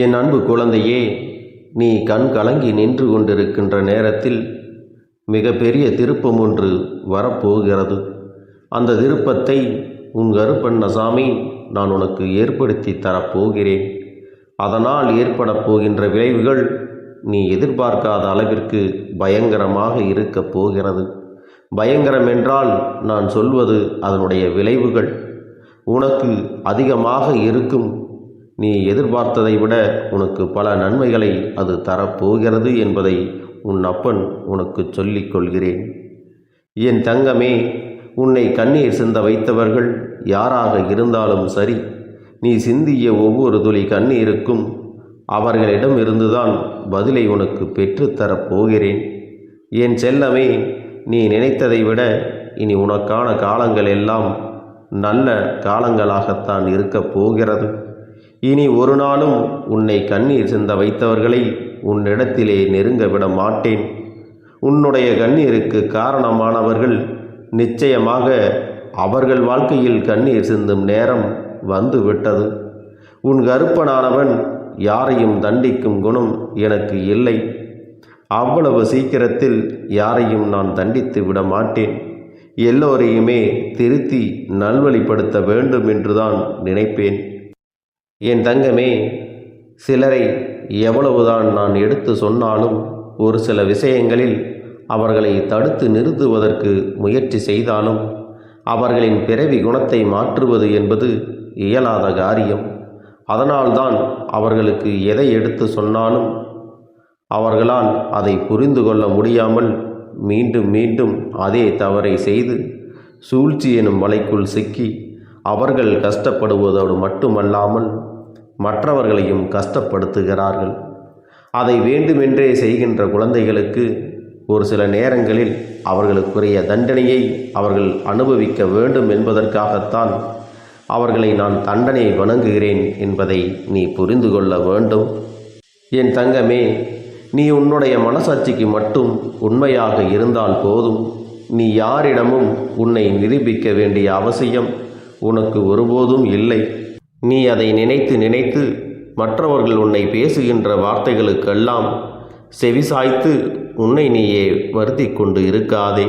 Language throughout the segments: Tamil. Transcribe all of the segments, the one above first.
என் அன்பு குழந்தையே நீ கண் கலங்கி நின்று கொண்டிருக்கின்ற நேரத்தில் மிகப்பெரிய திருப்பம் ஒன்று வரப்போகிறது. அந்த திருப்பத்தை உன் கருப்பண்ணசாமி நான் உனக்கு ஏற்படுத்தி தரப்போகிறேன். அதனால் ஏற்படப் போகின்ற விளைவுகள் நீ எதிர்பார்க்காத அளவிற்கு பயங்கரமாக இருக்கப் போகிறது. பயங்கரம் என்றால் நான் சொல்வது அதனுடைய விளைவுகள். உனக்கு அதிகமாக இருக்கும் நீ எதிர்பார்த்ததை விட உனக்கு பல நன்மைகளை அது தரப்போகிறது என்பதை உன் அப்பன் உனக்கு சொல்லிக் கொள்கிறேன். என் தங்கமே உன்னை கண்ணீர் சிந்த வைத்தவர்கள் யாராக இருந்தாலும் சரி நீ சிந்திய ஒவ்வொரு துளி கண்ணீருக்கும் அவர்களிடம் இருந்துதான் பதிலை உனக்கு பெற்றுத்தரப் போகிறேன். என் செல்லமே நீ நினைத்ததை விட இனி உனக்கான காலங்கள் எல்லாம் நல்ல காலங்களாகத்தான் இருக்கப் போகிறது. இனி ஒரு நாளும் உன்னை கண்ணீர் சிந்த வைத்தவர்களை உன்னிடத்திலே நெருங்க விட மாட்டேன். உன்னுடைய கண்ணீருக்கு காரணமானவர்கள் நிச்சயமாக அவர்கள் வாழ்க்கையில் கண்ணீர் சிந்தும் நேரம் வந்து விட்டது உன் கருப்பனானவன் யாரையும் தண்டிக்கும் குணம் எனக்கு இல்லை. அவ்வளவு சீக்கிரத்தில் யாரையும் நான் தண்டித்து விட மாட்டேன். எல்லோரையுமே திருத்தி நல்வழிப்படுத்த வேண்டும் என்றுதான் நினைப்பேன். என் தங்கமே சிலரை எவ்வளவுதான் நான் எடுத்து சொன்னாலும் ஒரு சில விஷயங்களில் அவர்களை தடுத்து நிறுத்துவதற்கு முயற்சி செய்தாலும் அவர்களின் பிறவி குணத்தை மாற்றுவது என்பது இயலாத காரியம். அதனால்தான் அவர்களுக்கு எதை எடுத்து சொன்னாலும் அவர்களால் அதை புரிந்து கொள்ள முடியாமல் மீண்டும் மீண்டும் அதே தவறை செய்து சூழ்ச்சி எனும் வலைக்குள் சிக்கி அவர்கள் கஷ்டப்படுவதோடு மட்டுமல்லாமல் மற்றவர்களையும் கஷ்டப்படுத்துகிறார்கள். அதை வேண்டுமென்றே செய்கின்ற குழந்தைகளுக்கு ஒரு சில நேரங்களில் அவர்களுக்குரிய தண்டனையை அவர்கள் அனுபவிக்க வேண்டும் என்பதற்காகத்தான் அவர்களை நான் தண்டனை வணங்குகிறேன் என்பதை நீ புரிந்து கொள்ள வேண்டும். என் தங்கமே நீ உன்னுடைய மனசாட்சிக்கு மட்டும் உண்மையாக இருந்தால் போதும். நீ யாரிடமும் உன்னை நிரூபிக்க வேண்டிய அவசியம் உனக்கு ஒருபோதும் இல்லை. நீ அதை நினைத்து நினைத்து மற்றவர்கள் உன்னை பேசுகின்ற வார்த்தைகளுக்கெல்லாம் செவிசாய்த்து உன்னை நீயே வருத்தி கொண்டு இருக்காதே.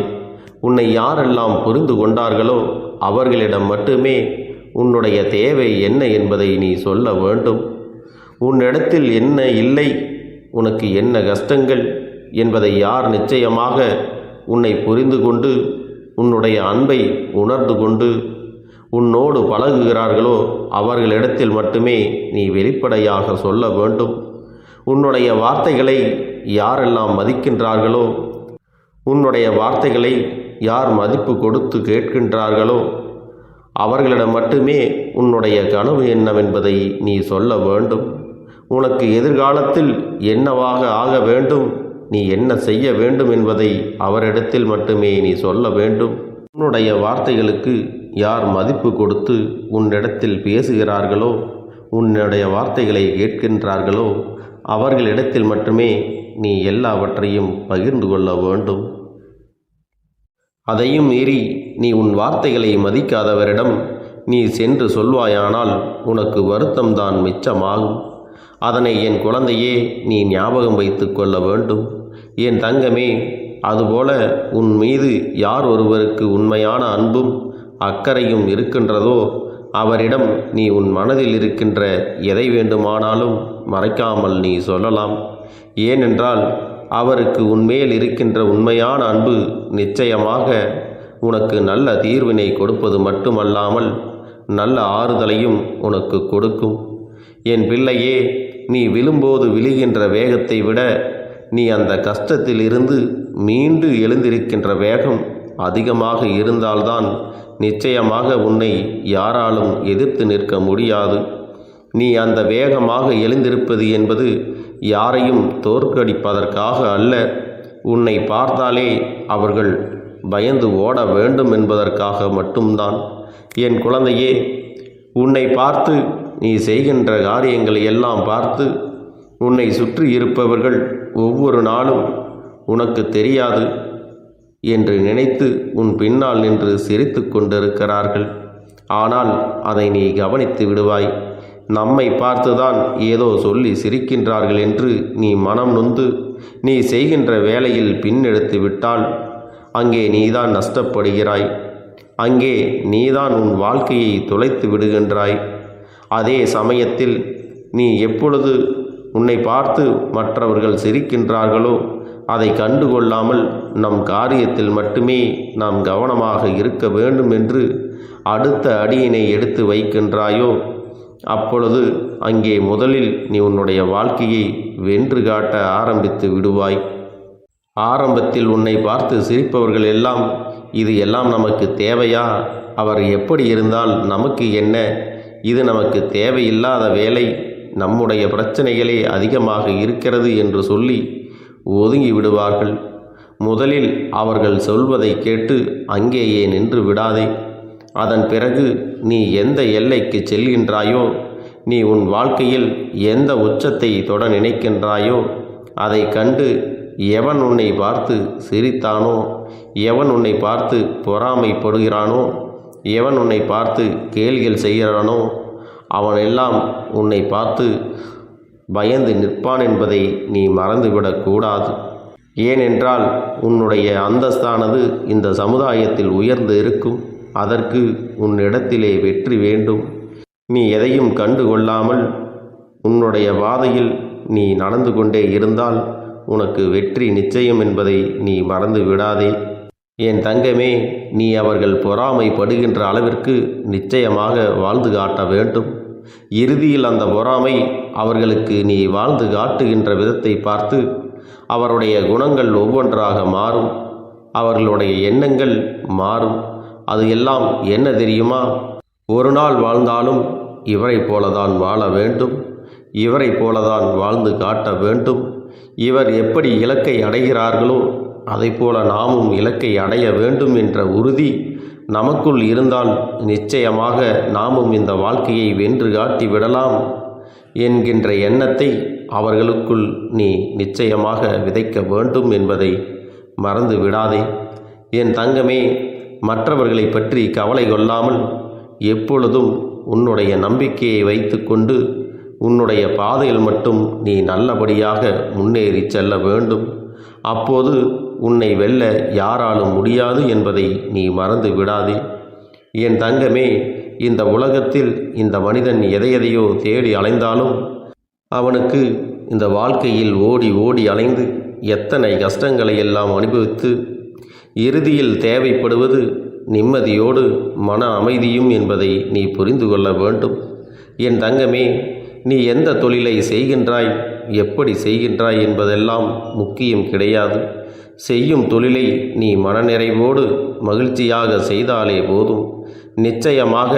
உன்னை யாரெல்லாம் புரிந்து கொண்டார்களோ அவர்களிடம் மட்டுமே உன்னுடைய தேவை என்ன என்பதை நீ சொல்ல வேண்டும். உன்னிடத்தில் என்ன இல்லை உனக்கு என்ன கஷ்டங்கள் என்பதை யார் நிச்சயமாக உன்னை புரிந்து கொண்டு உன்னுடைய அன்பை உணர்ந்து கொண்டு உன்னோடு பழகுகிறார்களோ அவர்களிடத்தில் மட்டுமே நீ வெளிப்படையாக சொல்ல வேண்டும். உன்னுடைய வார்த்தைகளை யாரெல்லாம் மதிக்கின்றார்களோ உன்னுடைய வார்த்தைகளை யார் மதிப்பு கொடுத்து கேட்கின்றார்களோ அவர்களிடம் மட்டுமே உன்னுடைய கனவு என்னவென்பதை நீ சொல்ல வேண்டும். உனக்கு எதிர்காலத்தில் என்னவாக ஆக வேண்டும் நீ என்ன செய்ய வேண்டும் என்பதை அவரிடத்தில் மட்டுமே நீ சொல்ல வேண்டும். உன்னுடைய வார்த்தைகளுக்கு யார் மதிப்பு கொடுத்து உன்னிடத்தில் பேசுகிறார்களோ உன்னுடைய வார்த்தைகளை கேட்கின்றார்களோ அவர்களிடத்தில் மட்டுமே நீ எல்லாவற்றையும் பகிர்ந்து கொள்ள வேண்டும். அதையும் மீறி நீ உன் வார்த்தைகளை மதிக்காதவரிடம் நீ சென்று சொல்வாயானால் உனக்கு வருத்தம்தான் மிச்சமாகும். அதனை என் குழந்தையே நீ ஞாபகம் வைத்து கொள்ள வேண்டும். என் தங்கமே அதுபோல உன் மீது யார் ஒருவருக்கு உண்மையான அன்பும் அக்கறையும் இருக்கின்றதோ? அவரிடம் நீ உன் மனதில் இருக்கின்ற எதை வேண்டுமானாலும் மறைக்காமல் நீ சொல்லலாம். ஏனென்றால் அவருக்கு உன்மேல் இருக்கின்ற உண்மையான அன்பு நிச்சயமாக உனக்கு நல்ல தீர்வினை கொடுப்பது மட்டுமல்லாமல் நல்ல ஆறுதலையும் உனக்கு கொடுக்கும். என் பிள்ளையே நீ விழும்போது விழுகின்ற வேகத்தை விட நீ அந்த கஷ்டத்தில் இருந்து மீண்டு எழுந்திருக்கின்ற வேகம் அதிகமாக இருந்தால்தான் நிச்சயமாக உன்னை யாராலும் எதிர்த்து நிற்க முடியாது. நீ அந்த வேகமாக எழுந்திருப்பது என்பது யாரையும் தோற்கடிப்பதற்காக அல்ல. உன்னை பார்த்தாலே அவர்கள் பயந்து ஓட வேண்டும் என்பதற்காக மட்டும்தான். என் குழந்தையே உன்னை பார்த்து நீ செய்கின்ற காரியங்களை எல்லாம் பார்த்து உன்னை சுற்றி இருப்பவர்கள் ஒவ்வொரு நாளும் உனக்கு தெரியாது. என்று நினைத்து உன் பின்னால் நின்று சிரித்து கொண்டிருக்கிறார்கள். ஆனால் அதை நீ கவனித்து விடுவாய். நம்மை பார்த்துதான் ஏதோ சொல்லி சிரிக்கின்றார்கள் என்று நீ மனம் நொந்து நீ செய்கின்ற வேலையில் பின்னெடுத்து விட்டால் அங்கே நீதான் நஷ்டப்படுகிறாய். அங்கே நீதான் உன் வாழ்க்கையை தொலைத்து விடுகின்றாய். அதே சமயத்தில் நீ எப்பொழுது உன்னை பார்த்து மற்றவர்கள் சிரிக்கின்றார்களோ அதை கண்டுகொள்ளாமல் நம் காரியத்தில் மட்டுமே நாம் கவனமாக இருக்க வேண்டும் என்று அடுத்த அடியினை எடுத்து வைக்கின்றாயோ? அப்பொழுது அங்கே முதலில் நீ உன்னுடைய வாழ்க்கையை வென்று காட்ட ஆரம்பித்து விடுவாய். ஆரம்பத்தில் உன்னை பார்த்து சிரிப்பவர்கள் எல்லாம் இது எல்லாம் நமக்கு தேவையா? அவர் எப்படி இருந்தால் நமக்கு என்ன? இது நமக்கு தேவையில்லாத வேலை நம்முடைய பிரச்சனைகளே அதிகமாக இருக்கிறது என்று சொல்லி ஒதுங்கி விடுவார்கள். முதலில் அவர்கள் சொல்வதை கேட்டு அங்கேயே நின்று விடாதே. அதன் பிறகு நீ எந்த எல்லைக்கு செல்கின்றாயோ நீ உன் வாழ்க்கையில் எந்த உச்சத்தை தொட நினைக்கின்றாயோ அதை கண்டு எவன் உன்னை பார்த்து சிரித்தானோ எவன் உன்னை பார்த்து பொறாமைப்படுகிறானோ எவன் உன்னை பார்த்து கேள்விகள் செய்கிறானோ அவனெல்லாம் உன்னை பார்த்து பயந்து நிற்பான் என்பதை நீ மறந்துவிடக்கூடாது ஏனென்றால் உன்னுடைய அந்தஸ்தானது இந்த சமுதாயத்தில் உயர்ந்து இருக்கும். அதற்கு உன்னிடத்திலே வெற்றி வேண்டும். நீ எதையும் கண்டு கொள்ளாமல் உன்னுடைய பாதையில் நீ நடந்து கொண்டே இருந்தால் உனக்கு வெற்றி நிச்சயம் என்பதை நீ மறந்து விடாதே. என் தங்கமே நீ அவர்கள் பொறாமைப்படுகின்ற அளவிற்கு நிச்சயமாக வாழ்ந்து காட்ட வேண்டும். இறுதியில் அந்த பொறாமை அவர்களுக்கு நீ வாழ்ந்து காட்டுகின்ற விதத்தை பார்த்து அவருடைய குணங்கள் ஒவ்வொன்றாக மாறும் அவர்களுடைய எண்ணங்கள் மாறும். அது எல்லாம் என்ன தெரியுமா? ஒரு நாள் வாழ்ந்தாலும் இவரைப் போலதான் வாழ வேண்டும் இவரைப் போலதான் வாழ்ந்து காட்ட வேண்டும். இவர் எப்படி இலக்கை அடைகிறார்களோ அதைப்போல நாமும் இலக்கை அடைய வேண்டும் என்ற உறுதி நமக்குள் இருந்தால் நிச்சயமாக நாமும் இந்த வாழ்க்கையை வென்று காட்டி விடலாம் என்கின்ற எண்ணத்தை அவர்களுக்குள் நீ நிச்சயமாக விதைக்க வேண்டும் என்பதை மறந்து விடாதே. என் தங்கமே மற்றவர்களை பற்றி கவலை கொள்ளாமல் எப்பொழுதும் உன்னுடைய நம்பிக்கையை வைத்துக்கொண்டு உன்னுடைய பாதையில் மட்டும் நீ நல்லபடியாக முன்னேறி செல்ல வேண்டும். அப்போது உன்னை வெல்ல யாராலும் முடியாது என்பதை நீ மறந்து விடாதே. என் தங்கமே இந்த உலகத்தில் இந்த மனிதன் எதையெதையோ தேடி அலைந்தாலும் அவனுக்கு இந்த வாழ்க்கையில் ஓடி ஓடி அலைந்து எத்தனை கஷ்டங்களை எல்லாம் அனுபவித்து இறுதியில் தேவைப்படுவது நிம்மதியோடு மன அமைதியும் என்பதை நீ புரிந்து கொள்ள வேண்டும். என் தங்கமே நீ எந்த தொழிலை செய்கின்றாய்? எப்படி செய்கின்றாய் என்பதெல்லாம் முக்கியம் கிடையாது. செய்யும் தொழிலை நீ மனநிறைவோடு மகிழ்ச்சியாக செய்தாலே போதும். நிச்சயமாக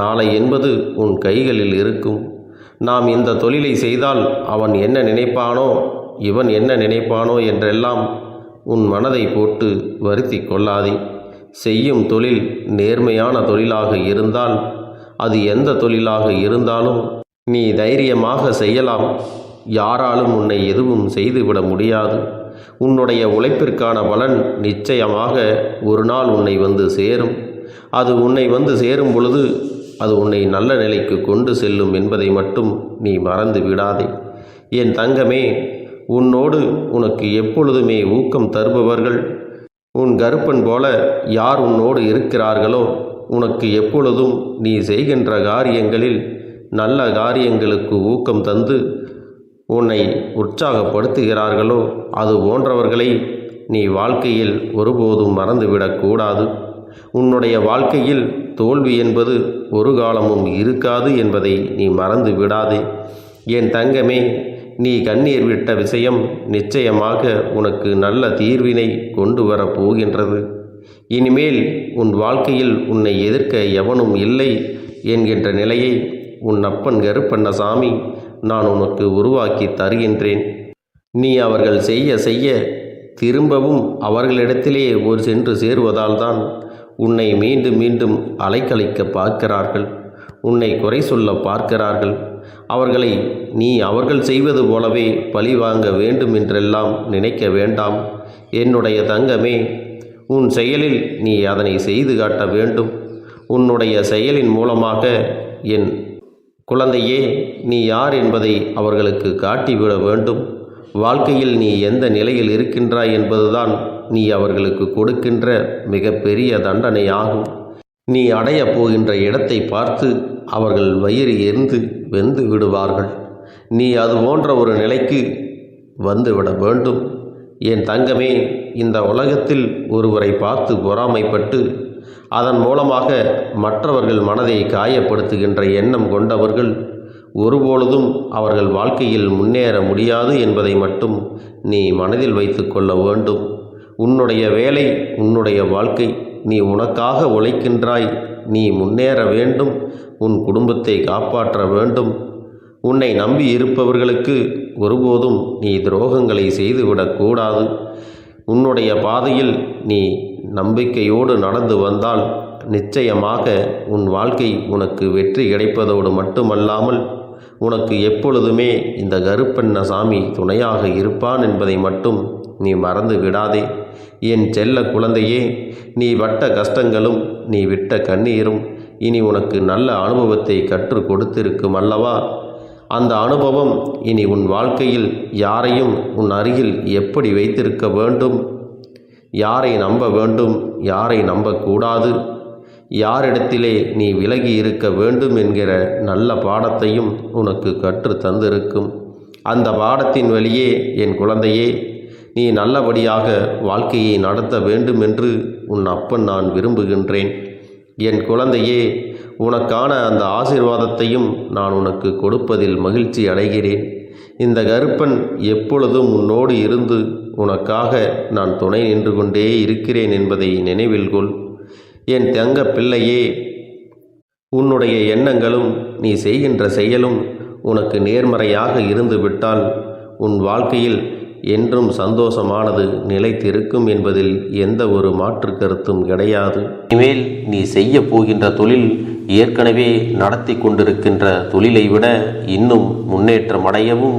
நாளை என்பது உன் கைகளில் இருக்கும். நாம் இந்த தொழிலை செய்தால் அவன் என்ன நினைப்பானோ இவன் என்ன நினைப்பானோ என்றெல்லாம் உன் மனதை போட்டு வருத்தி கொள்ளாதே. செய்யும் தொழில் நேர்மையான தொழிலாக இருந்தால் அது எந்த தொழிலாக இருந்தாலும் நீ தைரியமாக செய்யலாம். யாராலும் உன்னை எதுவும் செய்துவிட முடியாது. உன்னுடைய உழைப்பிற்கான பலன் நிச்சயமாக ஒரு நாள் உன்னை வந்து சேரும். அது உன்னை வந்து சேரும் பொழுது அது உன்னை நல்ல நிலைக்கு கொண்டு செல்லும் என்பதை மட்டும் நீ மறந்து விடாதே. என் தங்கமே உன்னோடு உனக்கு எப்பொழுதுமே ஊக்கம் தருபவர்கள் உன் கருப்பன் போல யார் உன்னோடு இருக்கிறார்களோ உனக்கு எப்பொழுதும் நீ செய்கின்ற காரியங்களில் நல்ல காரியங்களுக்கு ஊக்கம் தந்து உன்னை உற்சாகப்படுத்துகிறார்களோ அது போன்றவர்களை நீ வாழ்க்கையில் ஒருபோதும் மறந்துவிடக்கூடாது உன்னுடைய வாழ்க்கையில் தோல்வி என்பது ஒரு காலமும் இருக்காது என்பதை நீ மறந்து விடாதே என் தங்கமே நீ கண்ணீர் விட்ட விஷயம் நிச்சயமாக உனக்கு நல்ல தீர்வினை கொண்டு வரப் போகின்றது. இனிமேல் உன் வாழ்க்கையில் உன்னை எதிர்க்க எவனும் இல்லை என்கின்ற நிலையை உன் அப்பன் கருப்பண்ணசாமி நான் உனக்கு உருவாக்கி தருகின்றேன். நீ அவர்கள் செய்ய செய்ய திரும்பவும் அவர்களிடத்திலே ஒரு சென்று சேருவதால் தான் உன்னை மீண்டும் மீண்டும் அலைக்கழிக்க பார்க்கிறார்கள். உன்னை குறை சொல்ல பார்க்கிறார்கள். அவர்களை நீ அவர்கள் செய்வது போலவே பழி வாங்க வேண்டும் என்றெல்லாம் நினைக்க வேண்டாம். என்னுடைய தங்கமே உன் செயலில் நீ அதனை செய்து காட்ட வேண்டும். உன்னுடைய செயலின் மூலமாக என் குழந்தையே நீ யார் என்பதை அவர்களுக்கு காட்டிவிட வேண்டும். வாழ்க்கையில் நீ எந்த நிலையில் இருக்கின்றாய் என்பதுதான் நீ அவர்களுக்கு கொடுக்கின்ற மிகப்பெரிய தண்டனையாகும். நீ அடையப் போகின்ற இடத்தை பார்த்து அவர்கள் வயிறு எரிந்து வெந்து விடுவார்கள். நீ அது போன்ற ஒரு நிலைக்கு வந்துவிட வேண்டும். என் தங்கமே இந்த உலகத்தில் ஒருவரை பார்த்து பொறாமைப்பட்டு அதன் மூலமாக மற்றவர்கள் மனதை காயப்படுத்துகின்ற எண்ணம் கொண்டவர்கள் ஒருபொழுதும் அவர்கள் வாழ்க்கையில் முன்னேற முடியாது என்பதை மட்டும் நீ மனதில் வைத்து கொள்ள வேண்டும். உன்னுடைய வேலை உன்னுடைய வாழ்க்கை நீ உனக்காக உழைக்கின்றாய் நீ முன்னேற வேண்டும் உன் குடும்பத்தை காப்பாற்ற வேண்டும். உன்னை நம்பி இருப்பவர்களுக்கு ஒருபோதும் நீ துரோகங்களை செய்துவிடக்கூடாது உன்னுடைய பாதையில் நீ நம்பிக்கையோடு நடந்து வந்தால் நிச்சயமாக உன் வாழ்க்கை உனக்கு வெற்றி கிடைப்பதோடு மட்டுமல்லாமல் உனக்கு எப்பொழுதுமே இந்த கருப்பண்ண சாமி துணையாக இருப்பான் என்பதை மட்டும் நீ மறந்து விடாதே. என் செல்ல குழந்தையே நீ பட்ட கஷ்டங்களும் நீ விட்ட கண்ணீரும் இனி உனக்கு நல்ல அனுபவத்தை கற்றுக் கொடுத்திருக்கும் அல்லவா? அந்த அனுபவம் இனி உன் வாழ்க்கையில் யாரையும் உன் அருகில் எப்படி வைத்திருக்க வேண்டும்? யாரை நம்ப வேண்டும் யாரை நம்பக்கூடாது? யாரிடத்திலே நீ விலகி இருக்க வேண்டும் என்கிற நல்ல பாடத்தையும் உனக்கு கற்று தந்திருக்கும். அந்த பாடத்தின் வழியே என் குழந்தையே நீ நல்லபடியாக வாழ்க்கையை நடத்த வேண்டும் என்று உன் அப்பன் நான் விரும்புகின்றேன். என் குழந்தையே உனக்கான அந்த ஆசீர்வாதத்தையும் நான் உனக்கு கொடுப்பதில் மகிழ்ச்சி அடைகிறேன். இந்த கருப்பன் எப்பொழுதும் உன்னோடு இருந்து உனக்காக நான் துணை நின்று கொண்டே இருக்கிறேன் என்பதை நினைவில் கொள். என் தங்க பிள்ளையே உன்னுடைய எண்ணங்களும் நீ செய்கின்ற செயலும் உனக்கு நேர்மறையாக இருந்துவிட்டால் உன் வாழ்க்கையில் என்றும் சந்தோஷமானது நிலைத்திருக்கும் என்பதில் எந்த ஒரு மாற்று கருத்தும் கிடையாது. இனிமேல் நீ செய்ய போகின்ற தொழில் ஏற்கனவே நடத்தி கொண்டிருக்கின்ற தொழிலை விட இன்னும் முன்னேற்றம் அடையவும்